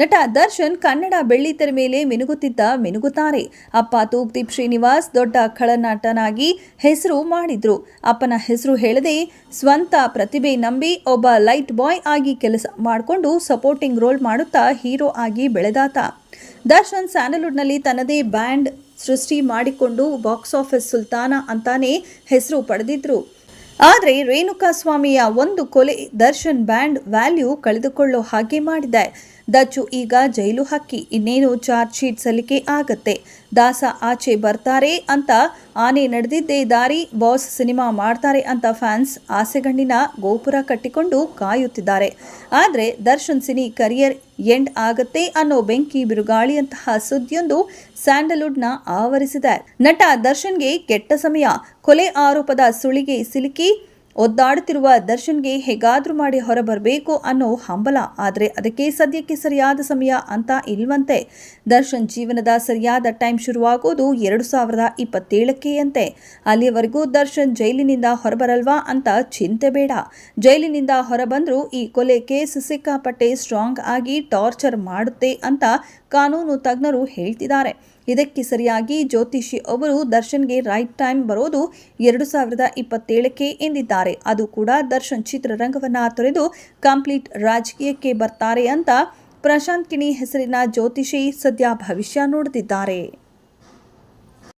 ನಟ ದರ್ಶನ್ ಕನ್ನಡ ಬೆಳ್ಳಿತೆರೆ ಮೇಲೆ ಮಿನುಗುತ್ತಿದ್ದ ಮಿನುಗುತ್ತಾರೆ. ಅಪ್ಪ ತೂಪ್ದೀಪ್ ಶ್ರೀನಿವಾಸ್ ದೊಡ್ಡ ಖಳನಟನಾಗಿ ಹೆಸರು ಮಾಡಿದ್ರು. ಅಪ್ಪನ ಹೆಸರು ಹೇಳದೆ ಸ್ವಂತ ಪ್ರತಿಭೆ ನಂಬಿ ಒಬ್ಬ ಲೈಟ್ ಬಾಯ್ ಆಗಿ ಕೆಲಸ ಮಾಡಿಕೊಂಡು ಸಪೋರ್ಟಿಂಗ್ ರೋಲ್ ಮಾಡುತ್ತಾ ಹೀರೋ ಆಗಿ ಬೆಳೆದಾತ. ದರ್ಶನ್ ಸ್ಯಾಂಡಲ್ವುಡ್ನಲ್ಲಿ ತನ್ನದೇ ಬ್ಯಾಂಡ್ ಸೃಷ್ಟಿ ಮಾಡಿಕೊಂಡು ಬಾಕ್ಸ್ ಆಫೀಸ್ ಸುಲ್ತಾನ ಅಂತಾನೆ ಹೆಸರು ಪಡೆದಿದ್ರು. ಆದರೆ ರೇಣುಕಾ ಸ್ವಾಮಿಯ ಒಂದು ಕೊಲೆ ದರ್ಶನ್ ಬ್ಯಾಂಡ್ ವ್ಯಾಲ್ಯೂ ಕಳೆದುಕೊಳ್ಳೋ ಹಾಗೆ ಮಾಡಿದೆ. ದಚ್ಚು ಈಗ ಜೈಲು ಹಕ್ಕಿ, ಇನ್ನೇನು ಚಾರ್ಜ್ ಶೀಟ್ ಸಲ್ಲಿಕೆ ಆಗತ್ತೆ? ದಾಸ ಆಚೆ ಬರ್ತಾರೆ ಅಂತ ಆನೆ ನಡೆದಿದ್ದೇ ದಾರಿ ಬಾಸ್ ಸಿನಿಮಾ ಮಾಡ್ತಾರೆ ಅಂತ ಫ್ಯಾನ್ಸ್ ಆಸೆಗಣ್ಣಿನ ಗೋಪುರ ಕಟ್ಟಿಕೊಂಡು ಕಾಯುತ್ತಿದ್ದಾರೆ. ಆದರೆ ದರ್ಶನ್ ಸಿನಿ ಕರಿಯರ್ ಎಂಡ್ ಆಗತ್ತೆ ಅನ್ನೋ ಬೆಂಕಿ ಬಿರುಗಾಳಿಯಂತಹ ಸುದ್ದಿಯೊಂದು ಸ್ಯಾಂಡಲ್ವುಡ್ನ ಆವರಿಸಿದೆ. ನಟ ದರ್ಶನ್ಗೆ ಕೆಟ್ಟ ಸಮಯ, ಕೊಲೆ ಆರೋಪದ ಸುಳಿಗೆ ಸಿಲುಕಿ ಒದ್ದಾಡುತ್ತಿರುವ ದರ್ಶನ್ಗೆ ಹೇಗಾದ್ರೂ ಮಾಡಿ ಹೊರಬರಬೇಕು ಅನ್ನೋ ಹಂಬಲ, ಆದರೆ ಅದಕ್ಕೆ ಸದ್ಯಕ್ಕೆ ಸರಿಯಾದ ಸಮಯ ಅಂತ ಇಲ್ವಂತೆ. ದರ್ಶನ್ ಜೀವನದ ಸರಿಯಾದ ಟೈಮ್ ಶುರುವಾಗೋದು ಎರಡು ಸಾವಿರದ ಇಪ್ಪತ್ತೇಳಕ್ಕೆಯಂತೆ. ಅಲ್ಲಿಯವರೆಗೂ ದರ್ಶನ್ ಜೈಲಿನಿಂದ ಹೊರಬರಲ್ವಾ ಅಂತ ಚಿಂತೆ ಬೇಡ. ಜೈಲಿನಿಂದ ಹೊರಬಂದರೂ ಈ ಕೊಲೆ ಕೇಸ್ ಸಿಕ್ಕಾಪಟ್ಟೆ ಸ್ಟ್ರಾಂಗ್ ಆಗಿ ಟಾರ್ಚರ್ ಮಾಡುತ್ತೆ ಅಂತ ಕಾನೂನು ತಜ್ಞರು ಹೇಳ್ತಿದ್ದಾರೆ. ಇದಕ್ಕೆ ಸರಿಯಾಗಿ ಜ್ಯೋತಿಷಿ ಅವರು ದರ್ಶನ್ಗೆ ರೈಟ್ ಟೈಮ್ ಬರೋದು ಎರಡು ಸಾವಿರದ ಇಪ್ಪತ್ತೇಳಕ್ಕೆ ಎಂದಿದ್ದಾರೆ. ಅದು ಕೂಡ ದರ್ಶನ್ ಚಿತ್ರರಂಗವನ್ನು ತೊರೆದು ಕಂಪ್ಲೀಟ್ ರಾಜಕೀಯಕ್ಕೆ ಬರ್ತಾರೆ ಅಂತ ಪ್ರಶಾಂತ್ ಕಿಣಿ ಹೆಸರಿನ ಜ್ಯೋತಿಷಿ ಸದ್ಯ ಭವಿಷ್ಯ ನೋಡುತ್ತಿದ್ದಾರೆ